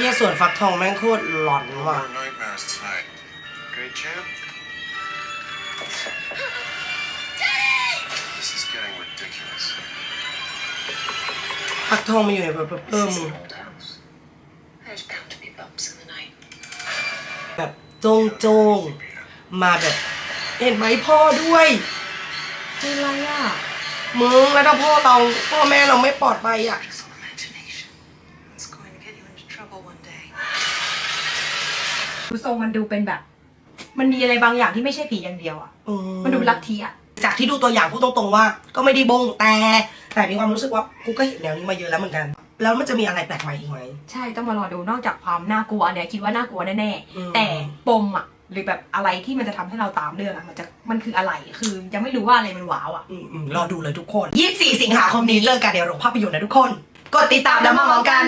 เฮียส่วนฟักทองแม่งโคตรหลอนว่ะ More nightmares tonight. Great champ. This is getting ridiculous. ฟักทองมันอยู่ในแบบเพิ่มมึง old house. There's bound to be bumps in the night. แบบโจงโจงๆมาแบบ เห็นไหมพ่อด้วยเป็นไรอะมึงแล้วถ้าพ่อเราพ่อแม่เราไม่ปลอดภัยอะ trouble one day. ดูทรงมันดูเป็นแบบ มันมีอะไรบางอย่างที่ไม่ใช่ผีอย่างเดียวอะอืมันดูเป็นลัทธิอะจากที่ดูตัวอย่างพูดตรงๆว่า ก็ไม่ได้บงแต่แต่มีความรู้สึกว่ากูก็เห็นแนวนี้มาเยอะแล้วเหมือนกัน แล้วมันจะมีอะไรแปลกใหม่อีกไหม ใช่ต้องมารอดูนอกจากความน่ากลัวเนี่ยคิดว่าน่ากลัวแน่อืม ๆแต่ปมอะหรือแบบอะไรที่มันจะทำให้เราตามเรื่องอะมันจะมันคืออะไรคือยังไม่รู้ว่าอะไรมันว้าวอะอืมอืมรอดูเลยทุกคน 24 สิงหาคมนี้เจอกันในโรงภาพยนตร์นะทุกคน กดติดตามแล้วมามองกัน